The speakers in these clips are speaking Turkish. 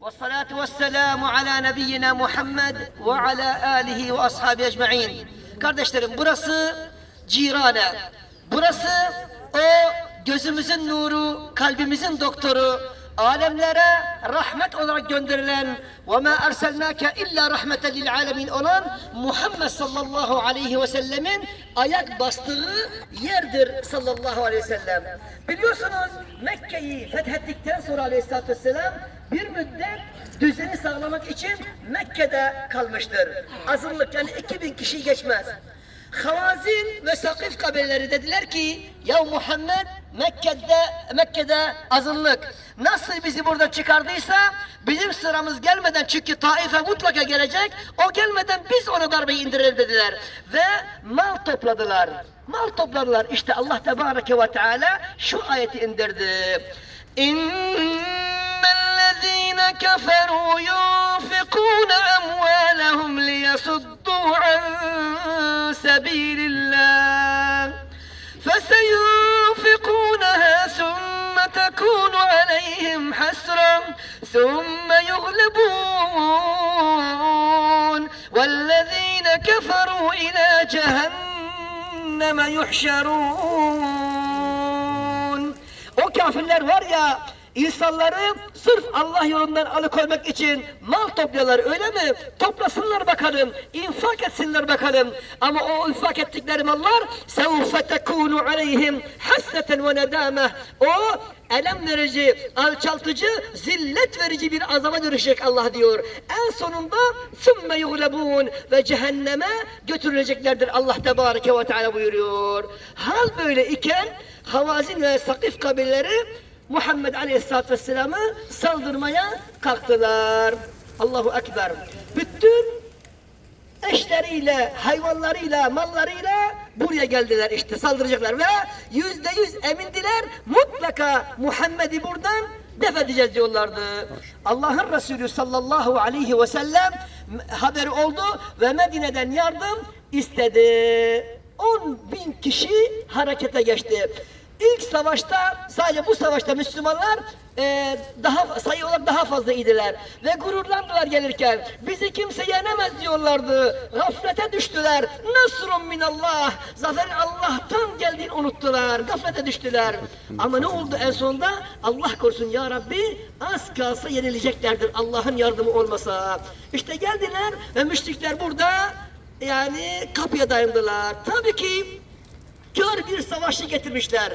والصلاة والسلام على nebiyyina Muhammed ve ala alihi ve ashabi ecma'in. Kardeşlerim burası Cirane. Burası o gözümüzün nuru, kalbimizin doktoru, alemlere rahmet olarak gönderilen ve ma erselnake illa rahmeten lil alemin olan Muhammed sallallahu aleyhi ve sellemin ayak bastığı yerdir sallallahu aleyhi ve sellem. Biliyorsunuz Mekke'yi fethettikten sonra aleyhissalatü vesselam bir müddet düzeni sağlamak için Mekke'de kalmıştır. Azınlık yani 2000 kişi geçmez. Havazin ve Sakif kabileleri dediler ki ya Muhammed Mekke'de Mekke'de azınlık nasıl bizi buradan çıkardıysa bizim sıramız gelmeden çünkü Taif'e mutlaka gelecek o gelmeden biz ona darbeyi indirelim dediler ve mal topladılar. Mal topladılar. İşte Allah Tebareke ve Teala şu ayeti indirdi. İnnellezîne keferû yunfikûne ثم يغلبون والذين كفروا إلى جهنم يحشرون O kafirler var ya insanları sırf Allah yolundan alıkoymak için mal topluyorlar öyle mi? Toplasınlar bakalım, infak etsinler bakalım. Ama o infak ettikleri mallar سَوْفَ تَكُونُ عَلَيْهِمْ حَسْرَةً وَنَدَامَةً O elem verici, alçaltıcı, zillet verici bir azaba dönüşecek Allah diyor. En sonunda sümme yuglebun ve cehenneme götürüleceklerdir Allah Tebareke ve Teala buyuruyor. Hal böyle iken Havazin ve Sakif kabileleri Muhammed Aleyhisselatü Vesselam'ı saldırmaya kalktılar. Allahu Ekber. Bütün eşleriyle, hayvanlarıyla, mallarıyla buraya geldiler işte saldıracaklar ve yüzde yüz emindiler mutlaka Muhammed'i buradan def edeceğiz diyorlardı. Allah'ın Resulü sallallahu aleyhi ve sellem haberi oldu ve Medine'den yardım istedi. 10 bin kişi harekete geçti. İlk savaşta sadece bu savaşta Müslümanlar e, daha sayı olarak daha fazla idiler ve gururlandılar gelirken bizi kimse yenemez diyorlardı. Gaflete düştüler. Nasrun minallah. Zaferin Allah'tan geldiğini unuttular. Gaflete düştüler. Ama ne oldu en sonunda? Allah korusun ya Rabbi az kalsa yenileceklerdir Allah'ın yardımı olmasa. İşte geldiler ve müşrikler burada yani kapıya dayandılar. Tabii ki kör bir savaşçı getirmişler.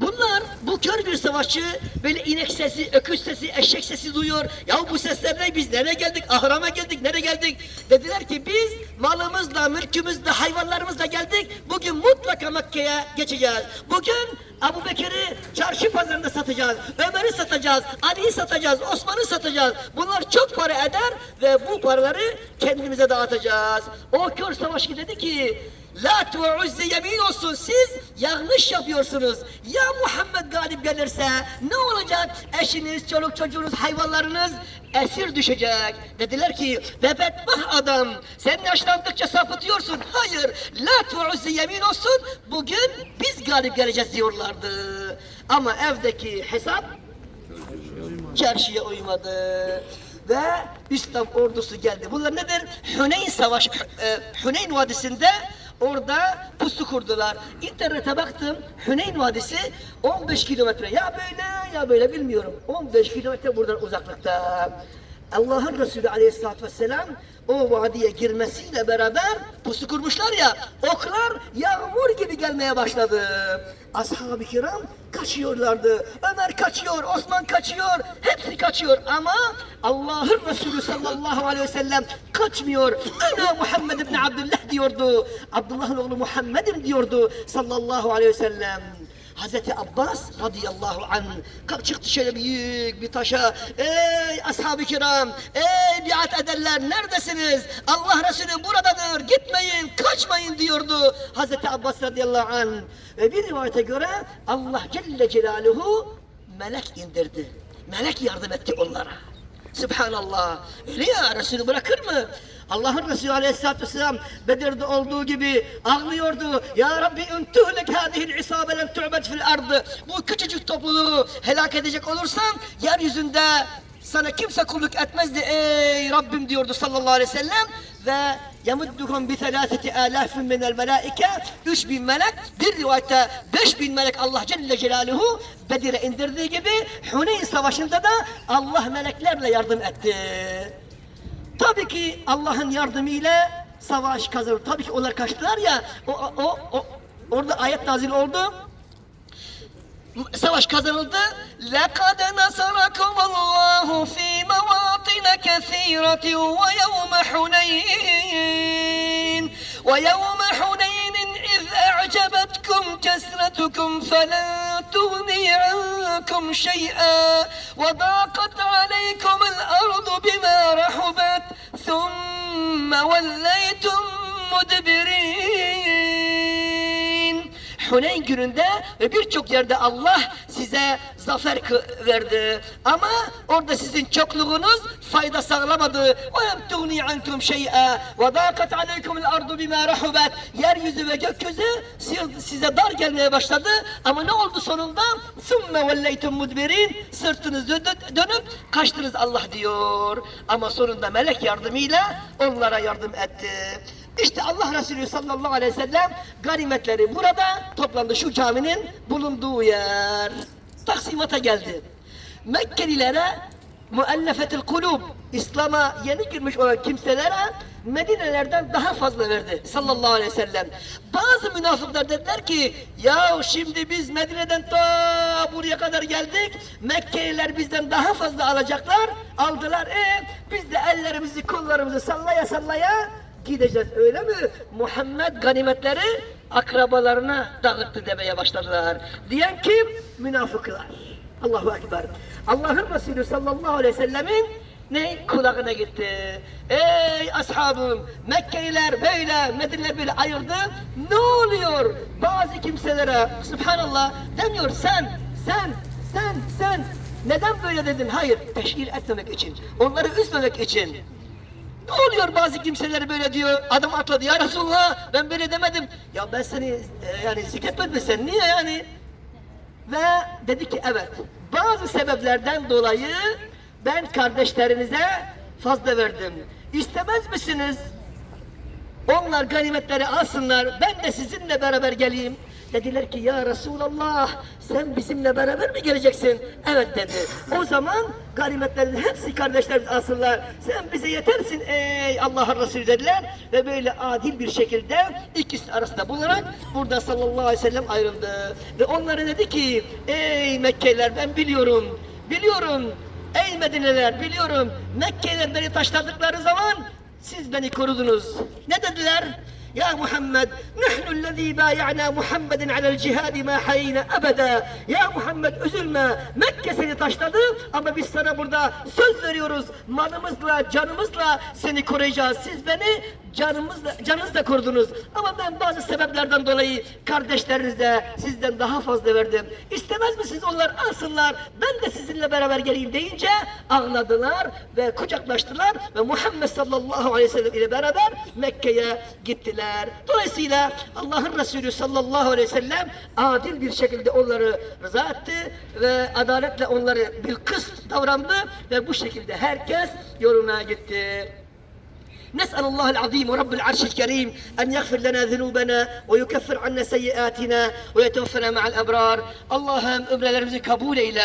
Bunlar bu kör bir savaşçı böyle inek sesi, öküz sesi, eşek sesi duyuyor. Ya bu sesler ne? Biz nereye geldik? Ahrama geldik, nereye geldik? Dediler ki biz malımızla, mülkümüzle, hayvanlarımızla geldik. Bugün mutlaka Mekke'ye geçeceğiz. Bugün Abu Bekir'i çarşı pazarında satacağız. Ömer'i satacağız. Ali'yi satacağız. Osman'ı satacağız. Bunlar çok para eder ve bu paraları kendimize dağıtacağız. O kör savaşçı dedi ki La ve uzze yemin olsun siz yanlış yapıyorsunuz. Ya Muhammed galip gelirse ne olacak? Eşiniz, çoluk çocuğunuz, hayvanlarınız esir düşecek. Dediler ki ve bedbah adam sen yaşlandıkça sapıtıyorsun. Hayır. La ve uzze yemin olsun bugün biz galip geleceğiz diyorlardı. Ama evdeki hesap çarşıya uymadı. Ve İslam ordusu geldi. Bunlar nedir? Hüneyn Savaşı, e, Hüneyn Vadisi'nde orada pusu kurdular. İnternete baktım, Hüneyn Vadisi 15 kilometre. Ya böyle ya böyle bilmiyorum. 15 kilometre buradan uzaklıkta. Allah'ın Resulü Aleyhisselatü Vesselam o vadiye girmesiyle beraber pusu kurmuşlar ya, oklar yağmur gibi gelmeye başladı. Ashab-ı kiram kaçıyorlardı. Ömer kaçıyor, Osman kaçıyor, hepsi kaçıyor ama Allah'ın Resulü sallallahu aleyhi ve sellem kaçmıyor. Ana Muhammed ibn Abdullah diyordu. Abdullah'ın oğlu Muhammed'im diyordu sallallahu aleyhi ve sellem. Hazreti Abbas radıyallahu kalk çıktı şöyle büyük bir taşa. Ey ashab-ı kiram, ey biat ederler neredesiniz? Allah Resulü buradadır, gitmeyin, kaçmayın diyordu Hazreti Abbas radıyallahu anh. Ve bir rivayete göre Allah Celle Celaluhu melek indirdi. Melek yardım etti onlara. Subhanallah. Öyle ya Resulü bırakır mı? Allah'ın Resulü Aleyhisselatü Vesselam Bedir'de olduğu gibi ağlıyordu. Ya Rabbi üntühlek hadihil isabelen tu'bet fil ardı. Bu küçücük topluluğu helak edecek olursan yeryüzünde sana kimse kulluk etmezdi ey Rabbim diyordu sallallahu aleyhi ve sellem ve yamudduhum bi thalathati alafin minel melaike 3000 melek bir rivayette 5000 melek Allah Celle Celaluhu Bedir'e indirdiği gibi Huneyn Savaşı'nda da Allah meleklerle yardım etti. Tabii ki Allah'ın yardımıyla savaş kazanır. Tabii ki onlar kaçtılar ya o, o, o, orada ayet nazil oldu savaş kazanıldı. لَقَدْ نَصَرَكُمُ اللّٰهُ ف۪ي مَوَاطِنَ كَثِيرَةٍ وَيَوْمَ حُنَيْنٍ وَيَوْمَ حُنَيْنٍ إِذْ أَعْجَبَتْكُمْ كَسْرَتُكُمْ فَلَنْ تُغْنِي عَنْكُمْ شَيْئًا وَضَاقَتْ عَلَيْكُمُ الْأَرْضُ بِمَا رَحُبَتْ ثُمَّ وَلَّيْتُمْ مُدْبِرِينَ. Huneyn gününde ve birçok yerde Allah size zafer kı- verdi. Ama orada sizin çokluğunuz fayda sağlamadı. وَلَمْ تُغْنِي عَنْكُمْ شَيْئًا وَضَاقَتْ عَلَيْكُمُ الْأَرْضُ بِمَا رَحُبَتْ Yeryüzü ve gökyüzü si- size dar gelmeye başladı. Ama ne oldu sonunda? ثُمَّ وَلَّيْتُمْ مُدْبِرِينَ Sırtınız dö- dönüp kaçtınız Allah diyor. Ama sonunda melek yardımıyla onlara yardım etti. İşte Allah Resulü sallallahu aleyhi ve sellem ganimetleri burada toplandı şu caminin bulunduğu yer. Taksimata geldi. Mekkelilere muellefetil kulub İslam'a yeni girmiş olan kimselere Medinelerden daha fazla verdi sallallahu aleyhi ve sellem. Bazı münafıklar dediler ki ya şimdi biz Medine'den ta buraya kadar geldik. Mekkeliler bizden daha fazla alacaklar. Aldılar. E biz de ellerimizi kollarımızı sallaya sallaya gideceğiz öyle mi? Muhammed ganimetleri akrabalarına dağıttı demeye başladılar. Diyen kim? Münafıklar. Allahu Ekber. Allah'ın Resulü sallallahu aleyhi ve sellemin ne kulağına gitti. Ey ashabım Mekkeliler böyle Medine'ler böyle ayırdı. Ne oluyor? Bazı kimselere Subhanallah demiyor sen sen sen sen neden böyle dedin? Hayır teşhir etmemek için. Onları üzmemek için. Ne oluyor bazı kimseler böyle diyor, adam atladı ya Resulullah ben böyle demedim. Ya ben seni e, yani zikretmedim mi sen niye yani? Ve dedi ki evet bazı sebeplerden dolayı ben kardeşlerinize fazla verdim. İstemez misiniz? Onlar ganimetleri alsınlar, ben de sizinle beraber geleyim. Dediler ki ya Resulallah sen bizimle beraber mi geleceksin? Evet dedi. O zaman ganimetlerin hepsi kardeşlerimiz alsınlar. Sen bize yetersin ey Allah'ın Resulü dediler. Ve böyle adil bir şekilde ikisi arasında bulunarak burada sallallahu aleyhi ve sellem ayrıldı. Ve onlara dedi ki ey Mekkeliler ben biliyorum, biliyorum Ey Medineler biliyorum Mekkeliler beni taşladıkları zaman siz beni korudunuz. Ne dediler? Ya Muhammed, nahnu allazî bâya'nâ Muhammeden alel cihâdi mâ hayîne ebedâ. Ya Muhammed üzülme, Mekke seni taşladı ama biz sana burada söz veriyoruz. Malımızla, canımızla seni koruyacağız. Siz beni canımızla, canınızla korudunuz. Ama ben bazı sebeplerden dolayı kardeşlerinize sizden daha fazla verdim. İstemez misiniz onlar alsınlar, ben de sizinle beraber geleyim deyince ağladılar ve kucaklaştılar ve Muhammed sallallahu aleyhi ve sellem ile beraber Mekke'ye gittiler. Dolayısıyla Allah'ın Resulü sallallahu aleyhi ve sellem adil bir şekilde onları rıza etti ve adaletle onları bir kıst davrandı ve bu şekilde herkes yoluna gitti. نسأل الله العظيم ورب العرش الكريم أن يغفر لنا ذنوبنا ويكفر عنا سيئاتنا ويتوفنا مع الأبرار Allah'ım ömrelerimizi kabul eyle.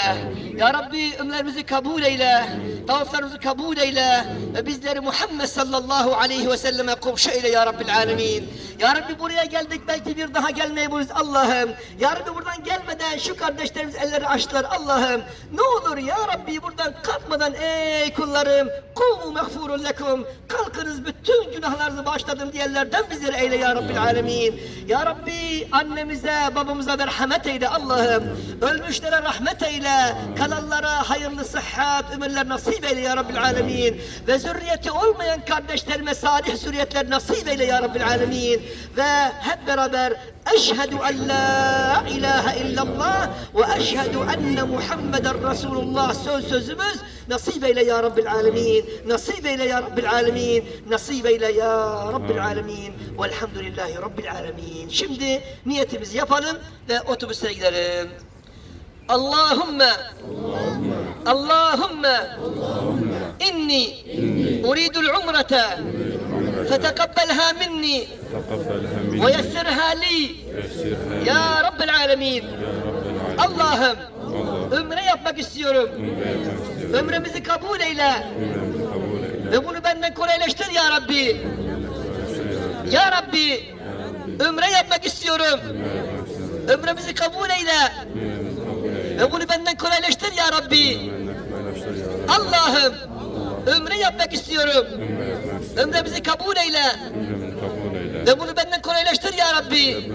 Ya Rabbi ömrelerimizi kabul eyle. Tavaflarımızı kabul eyle. Ve bizleri Muhammed sallallahu aleyhi ve selleme komşu eyle ya Rabbil alemin. Ya Rabbi buraya geldik belki bir daha gelmeyi buluruz Allah'ım. Ya Rabbi buradan gelmeden şu kardeşlerimiz elleri açtılar Allah'ım. Ne olur ya Rabbi buradan kalkmadan ey kullarım. Kumu mehfurun lekum. Kalkınız bütün günahlarınızı bağışladım diyenlerden bizleri eyle ya Rabbil alemin. Ya Rabbi annemize babamıza merhamet eyle Allah'ım. Ölmüşlere rahmet eyle. Kalanlara hayırlı sıhhat ömürler nasip eyle ya Rabbil alemin. Ve zürriyeti olmayan kardeşlerime salih zürriyetler nasip eyle ya Rabbil alemin. Ve hep beraber eşhedü en la ilahe illallah ve eşhedü enne Muhammeden Resulullah söz sözümüz Nasip eyle ya Rabbil alemin. Nasip eyle ya Rabbil alemin. Nasip eyle ya Rabbil alemin. Velhamdülillahi Rabbil alemin. Şimdi niyetimizi yapalım ve otobüse gidelim. Allahümme Allahümme inni uridul umrete فتقبلها مني تقبلها مني ويسرها لي ويسرها لي ya Rabbil alemin. يا رب العالمين Allah'ım Allah ömre yapmak istiyorum. umre yapmak istiyorum. Ömrümüzü kabul eyle. Ve bunu benden kolaylaştır ya Rabbi. Ya Rabbi. Ömre yapmak istiyorum. Ömrümüzü kabul eyle. Ve bunu benden kolaylaştır ya Rabbi. Allah'ım. Ömre yapmak istiyorum. Ömrümüzü kabul eyle. Ve bunu benden kolaylaştır ya Rabbi.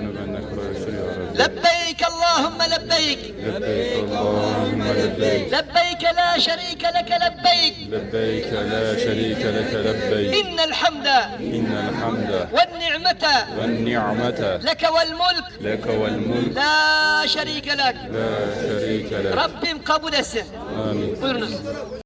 Lebbeyk Allahümme lebbeyk. Lebbeyk Allahümme lebbeyk. Lebbeyk لا شريك لك لبيك لبيك لا شريك لك لبيك إن الحمد إن الحمد والنعمة والنعمة لك والملك لك والملك لا şerike lek. لا شريك لك Rabbim kabul etsin. آمين Buyurunuz.